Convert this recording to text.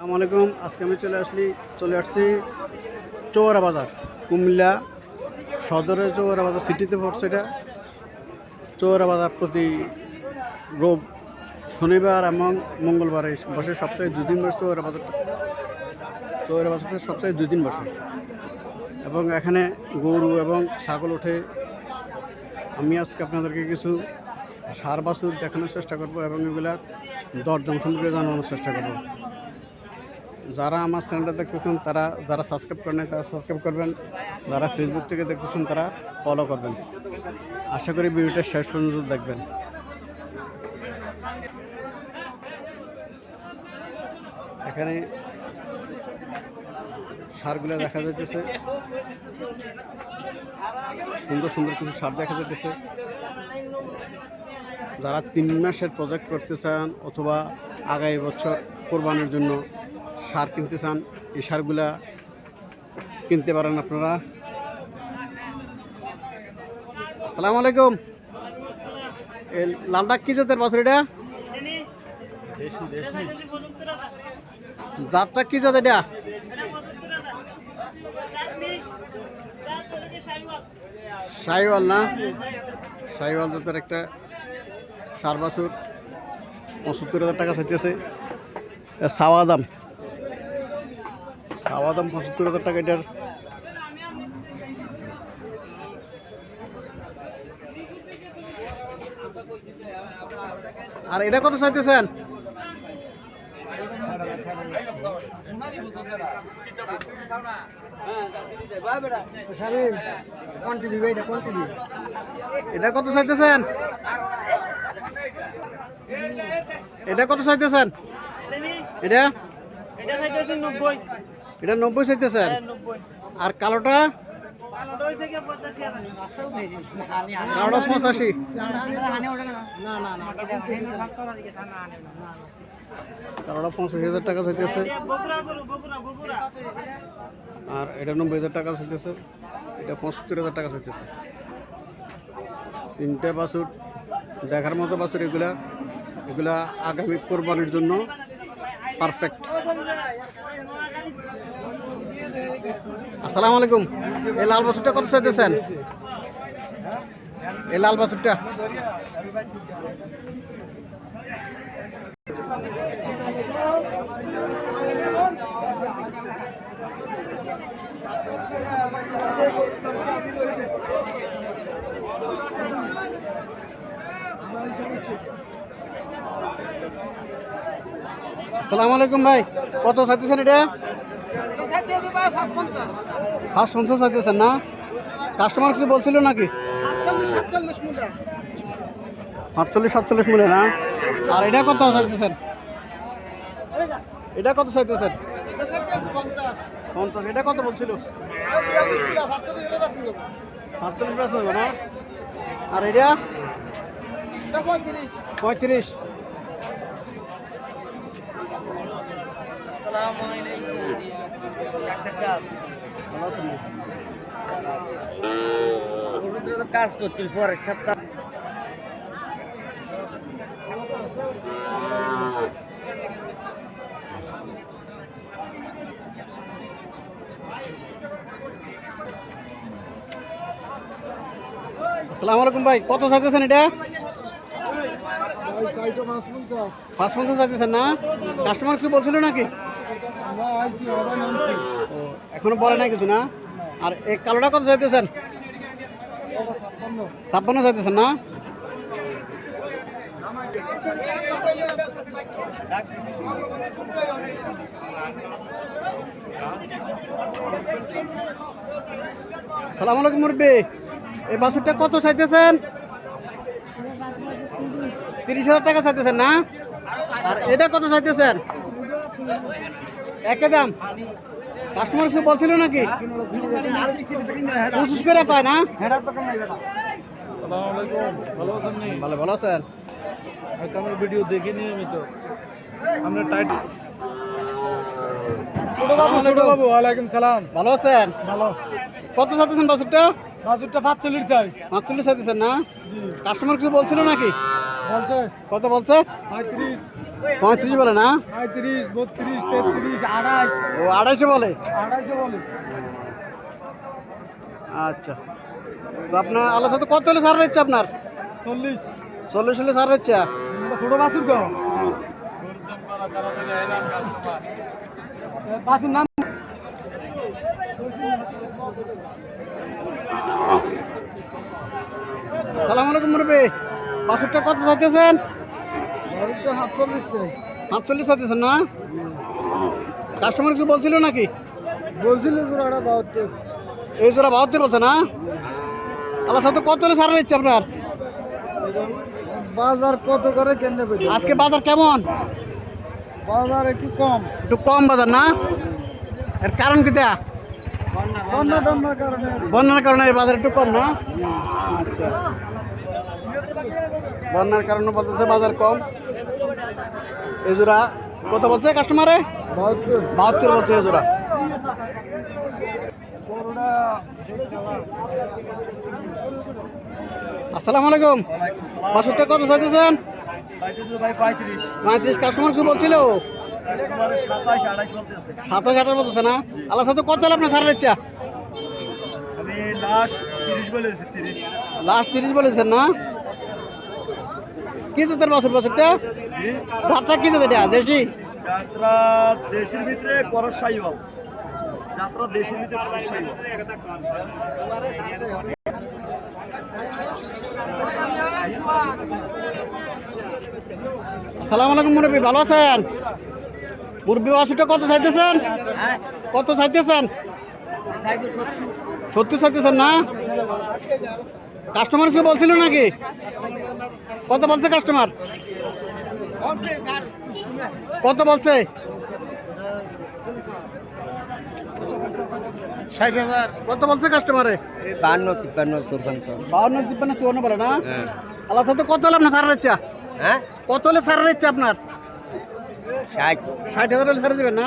আসসালামু আলাইকুম। আজকে আমি চলে আসলি, চলে আসছি চৌরা বাজার, কুমিল্লা সদরে চৌরা বাজার, সিটিতে পড়ছে এটা। চৌরা বাজার প্রতি রোব শনিবার এবং মঙ্গলবার, এই বসে সপ্তাহে দুদিন বসে চৌরা বাজারটা চৌরা বাজারটা সপ্তাহে দিন বসে এবং এখানে গরু এবং ছাগল ওঠে। আমি আজকে আপনাদেরকে কিছু সার বাছুর দেখানোর চেষ্টা করব এবং এগুলা দরদাম সম্পর্কে জানানোর চেষ্টা করব। যারা আমার চ্যানেলটা দেখতেছেন, তারা যারা সাবস্ক্রাইব করেন তারা সাবস্ক্রাইব করবেন। যারা ফেসবুক থেকে দেখতেছেন, তারা ফলো করবেন। আশা করি ভিডিওটা শেষ পর্যন্ত দেখবেন। এখানে সারগুলো দেখা যাইতেছে। সুন্দর সুন্দর কিছু সার দেখা যাইতেছে। যারা তিন মাসের প্রজেক্ট করতে চান অথবা আগামী বছর কোরবানির জন্য সার কিনতে চান, এই সারগুলা কিনতে পারেন আপনারা। আসসালামু আলাইকুম। এই লালটা কি জাতের বছর এটা? জাতটা কি জাত এটা? সাইওয়াল না? সাইওয়াল জাতের একটা সার বাছুর। পঁচাত্তর হাজার টাকা চাইতেছে। সাওয়া দাম? সাওয়া দাম পঁচাত্তর হাজার টাকা এটার। আর এটা কত চাইতেছেন? এটা কত চাইতেছেন? এটা কত চাইতেছেন? এটা? এটা চাইতেছি নব্বই এটা নব্বই চাইতেছেন হ্যাঁ, আর কালোটা? কালোটা পঁচাশি কালোটা পঁচাশি। হাজার টাকা চাইতেছে আর এটা নব্বই হাজার টাকা চাইতেছে এটা পঁচাত্তর হাজার টাকা চাইতেছে তিনটে বাছুর দেখার মতো বাছুর এগুলা। এগুলা আগামী কোরবানির জন্য পারফেক্ট আসসালামু আলাইকুম। এই লাল বাছুরটা কত চাইতেছেন এই লাল বাছুরটা। আসসালামু আলাইকুম ভাই। কত চাইতেছেন এটা? পাঁচ পঞ্চাশ চাইতেছেন না? কাস্টমার কিছু বলছিল নাকি? সাতচল্লিশ সাতচল্লিশ মূল্য না? আর এটা কত চাইতেছেন? এটা কত চাইতেছেন? পঞ্চাশ। এটা কত বলছিল? সাতচল্লিশ না? আর এটা? পঁয়ত্রিশ। আছেন না? কাজ করছিল পরের সপ্তাহ আসসালামু আলাইকুম ভাই কত চাইতেছেন এটা পাঁচ পঞ্চাশ চাইতেছেন না? কাস্টমার কিছু বলছিল নাকি? এখনও পরে নাই কিছু না? আর এই কালোটা কত চাইতেছেন? ছাপ্পান্ন চাইতেছেন না? সালাম আলাইকুম মুরব্বী এই বাছুরটা কত চাইতেছেন? তিরিশ হাজার টাকা চাইতেছেন না? আর এটা কত চাইতেছেন? একে দাম। কাস্টমার কিছু বলছিল নাকি? করে কয় না? ভালো ভালো আমার ভিডিও দেখে নিয়মিত আমরা টাইট ভালো আছেন? ভালো। কত চাইতেছেন বাছুরটা বাজুরটা পাঁচচল্লিশ চাই। পাঁচচল্লিশ চাইতেছেন না? কাস্টমার কিছু বলছিল নাকি? কত বলছে? পঁয়ত্রিশ। বলে না? পঁয়ত্রিশ বত্রিশ তেত্রিশ আঠাশ। ও আড়াইশো বলে? আঠাশে বলে। আচ্ছা। তো আপনার আল্লাহ সাথে কত হলে সার দিচ্ছে আপনার? চল্লিশ। চল্লিশ হলে সার দিচ্ছে ছোট বাসুর তো। বাসুর নাম? সালাম আলাইকুম মুরব্বী। বাসুরটা কত চাইতেছেন? সাতচল্লিশ চাইতেছেন না? কাস্টমার কিছু বলছিল নাকি? বলছিল জোড়াটা বাহাত্তর। এই জোড়া বাহাত্তর বলছে না? আল্লাহ সাথে কত হলে সার দিচ্ছে আপনার? বাজার কত করে কেন্দ্র করে আজকে বাজার কেমন? বাজার একটু কম। একটু কম বাজার না? এর কারণ কি তা? বন্যা টন্যার কারণে। বন্যার কারণে এই বাজার একটু কম না? আচ্ছা। বন্যার কারণে বলতেছে বাজার কম। এই জোড়া কত বলছে কাস্টমারে বাহাত্তর। বলছে এই জোড়া। আসসালামু আলাইকুম। বাসুরটা কত চাইতেছেন? পঁয়ত্রিশ। কাস্টমার কিছু বলছিল সাতাশ আঠাশ বলতেছে। না? আল্লাহ সাথে কত হলে আপনার সারের ইচ্ছা? লাস্ট তিরিশ বলেছেন না? কি জাতের বাসুর বাসুরটা জাতটা কি জাতের এটা? দেশি? যাত্রা দেশের ভিতরে যাত্রা দেশের ভিতরে আসসালামু আলাইকুম মুরব্বী ভালো আছেন? মুরব্বী বাসুরটা কত চাইতেছেন? কত চাইতেছেন? সত্যি চাইতেছেন না? কাস্টমার কিছু বলছিল নাকি? কত বলছে কাস্টমার কত বলছে? ষাট হাজার। কত বলছে কাস্টমারে বান্ন তিপ্পান্ন চৌপান্ন বাউন্ন তিপ্পান্ন চুয়ান্ন বলে না? আল্লাহ সাথে কত হলে আপনার সারার ইচ্ছা? হ্যাঁ? কত হলে সারার ইচ্ছা আপনার? ষাট। ষাট হাজার হলে সারা দেবেন না?